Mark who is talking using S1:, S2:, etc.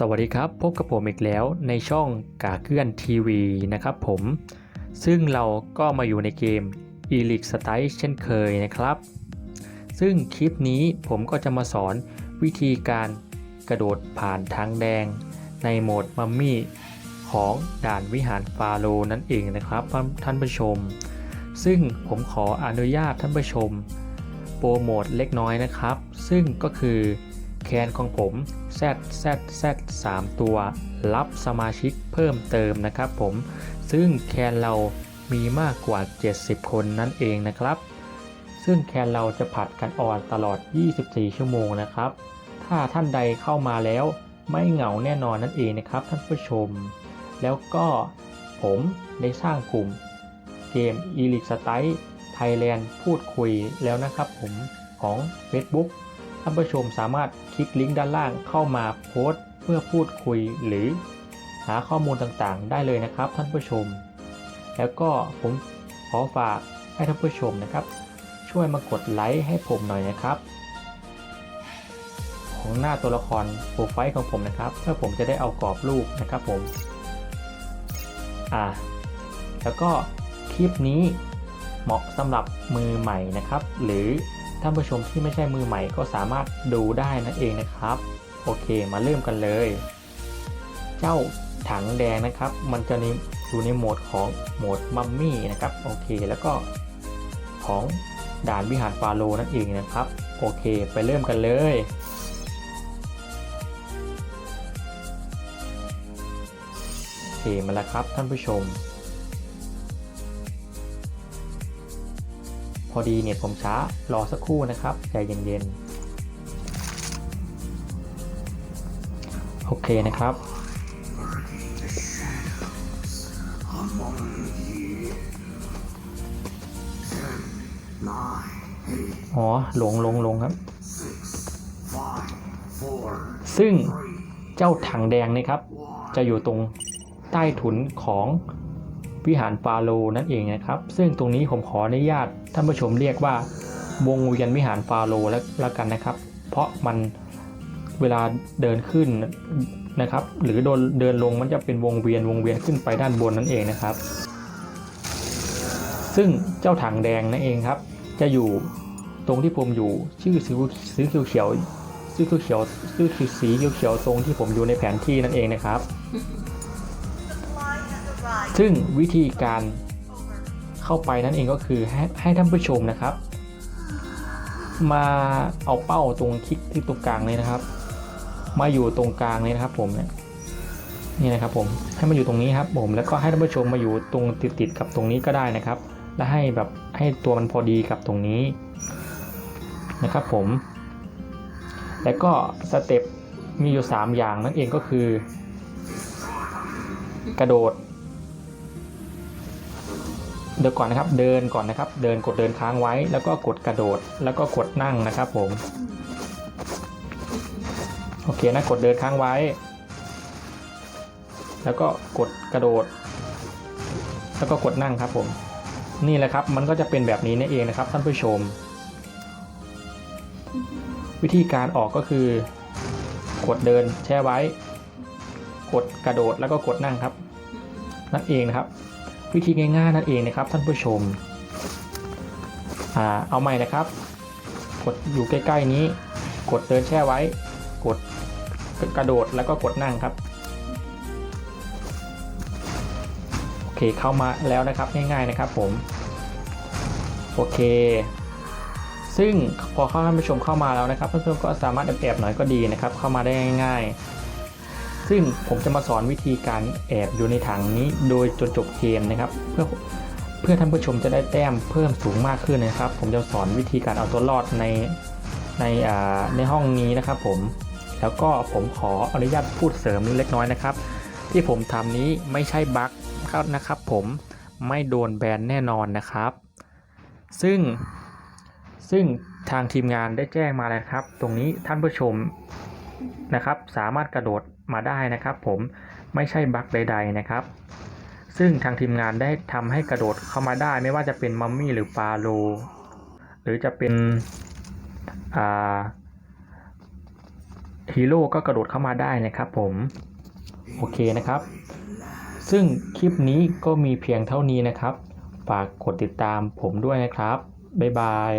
S1: สวัสดีครับพบกับผมอีกแล้วในช่องกาเกื้อนทีวีนะครับผม ซึ่งเราก็มาอยู่ในเกม e l i x s t y l e เช่นเคยนะครับ ซึ่งคลิปนี้ผมก็จะมาสอนวิธีการกระโดดผ่านทางแดง ในโหมดมัมมี่ของด่านวิหารฟาโรนั่นเองนะครับท่านผู้ชม ซึ่งผมขออนุญาตท่านผู้ชม โปรโมทเล็กน้อยนะครับ ซึ่งก็คือ แคนของผม Z Z Z 3ตัว รับสมาชิกเพิ่มเติมนะครับผม ซึ่งแคนเรามีมากกว่า 70 คนนั่นเองนะครับ ซึ่งแคนเราจะผัดกันออนตลอด 24 ชั่วโมงนะครับ ถ้าท่านใดเข้ามาแล้วไม่เหงาแน่นอนนั่นเองนะครับท่านผู้ชม แล้วก็ผมได้สร้างกลุ่มเกม e l i x s t y l e Thailand พูดคุยแล้วนะครับผมของ Facebook านผู้ชมสามารถคลิกลิงก์ด้านล่างเข้ามาโพสต์เพื่อพูดคุยหรือหาข้อมูลต่างๆ ได้เลยนะครับท่านผู้ชม แล้วก็ผมขอฝากให้ท่านผู้ชมนะครับ ช่วยมากดไลค์ให้ผมหน่อยนะครับ ของหน้าตัวละครโปรไฟล์ของผมนะครับ เพื่อผมจะได้เอากรอบรูปนะครับผมอ่าแล้วก็คลิปนี้เหมาะสำหรับมือใหม่นะครับ หรือ ท่านผู้ชมที่ไม่ใช่มือใหม่ก็สามารถดูได้นั่นเองนะครับ โอเคมาเริ่มกันเลย เจ้าถังแดงนะครับ มันจะในอยู่ในโหมดของโหมดมัมมี่นะครับโอเคแล้วก็ของด่านวิหารฟาโรนั่นเองนะครับ โอเคไปเริ่มกันเลยโอเคมาแล้วครับท่านผู้ชม อดีเน็ตผมช้ารอสักครู่นะครับ ใจเย็นๆ โอเคนะครับ อ๋อ หลงลงลงครับ ซึ่งเจ้าถังแดงนี่ครับ จะอยู่ตรงใต้ถุนของ วิหารฟาโรนั่นเองนะครับ ซึ่งตรงนี้ผมขออนุญาตท่านผู้ชมเรียกว่าวงเวียนวิหารฟาโรแล้วแล้วกันนะครับ เพราะมันเวลาเดินขึ้นนะครับ หรือโดนเดินลงมันจะเป็นวงเวียนวงเวียนขึ้นไปด้านบนนั่นเองนะครับ ซึ่งเจ้าถังแดงนั่นเองครับ จะอยู่ตรงที่ผมอยู่ชื่อซื้อซื้อเขียวๆซื้อเขียวๆซื้อสีเขียวตรงที่ผมอยู่ในแผนที่นั่นเองนะครับ ซึ่งวิธีการเข้าไปนั่นเองก็คือให้ให้ท่านผู้ชมนะครับ มาเอาเป้าตรงคลิกที่ตรงกลางเลยนะครับ มาอยู่ตรงกลางเลยนะครับ ผมเนี่ยนี่นะครับผมให้มาอยู่ตรงนี้ครับผมแล้วก็ให้ท่านผู้ชมมาอยู่ตรงติดติดๆกับตรงนี้ก็ได้นะครับ และให้แบบให้ตัวมันพอดีกับตรงนี้นะครับผม แล้วก็สเต็ปมีอยู่ 3 อย่างนั่นเองก็คือ กระโดด เดี๋ยวก่อนนะครับ เดินก่อนนะครับ เดินกดเดินค้างไว้ แล้วก็กดกระโดด แล้วก็กดนั่งนะครับผม โอเคนะ กดเดินค้างไว้ แล้วก็กดกระโดด แล้วก็กดนั่งครับผม นี่แหละครับ มันก็จะเป็นแบบนี้นี่เองนะครับท่านผู้ชม วิธีการออกก็คือ กดเดินแช่ไว้ กดกระโดดแล้วก็กดนั่งครับ นั่นเองนะครับ วิธีง่ายๆนั่นเองนะครับท่านผู้ชมอเอาใหม่นะครับ กดอยู่ใกล้ๆนี้ กดเดินแช่ไว้ กดกระโดดแล้วก็กดนั่งครับโอเคเข้ามาแล้วนะครับง่ายๆนะครับผมโอเค ซึ่งพอเข้าท่านผู้ชมเข้ามาแล้วนะครับเพื่อนๆก็สามารถแอบๆหน่อยก็ดีนะครับ เข้ามาได้ง่ายๆ ซึ่งผมจะมาสอนวิธีการแอบอยู่ในถังนี้โดยจนจบเกมนะครับ เพื่อเพื่อท่านผู้ชมจะได้แต้มเพิ่มสูงมากขึ้นนะครับ ผมจะสอนวิธีการเอาตัวรอดในในอ่าในห้องนี้นะครับผมแล้วก็ผมขออนุญาตพูดเสริมเล็กน้อยนะครับ ที่ผมทำนี้ไม่ใช่บั๊กนะครับผมไม่โดนแบนแน่นอนนะครับ ซึ่งซึ่งทางทีมงานได้แจ้งมาแล้วครับ ตรงนี้ท่านผู้ชมนะครับ สามารถกระโดด มาได้นะครับผมไม่ใช่บั๊กใด ๆนะครับ ซึ่งทางทีมงานได้ทำให้กระโดดเข้ามาได้ไม่ว่าจะเป็นมัมมี่หรือฟาโลหรือจะเป็นฮีโร่ก็กระโดดเข้ามาได้นะครับผม โอเคนะครับ ซึ่งคลิปนี้ก็มีเพียงเท่านี้นะครับ ฝากกดติดตามผมด้วยนะครับ บ๊ายบาย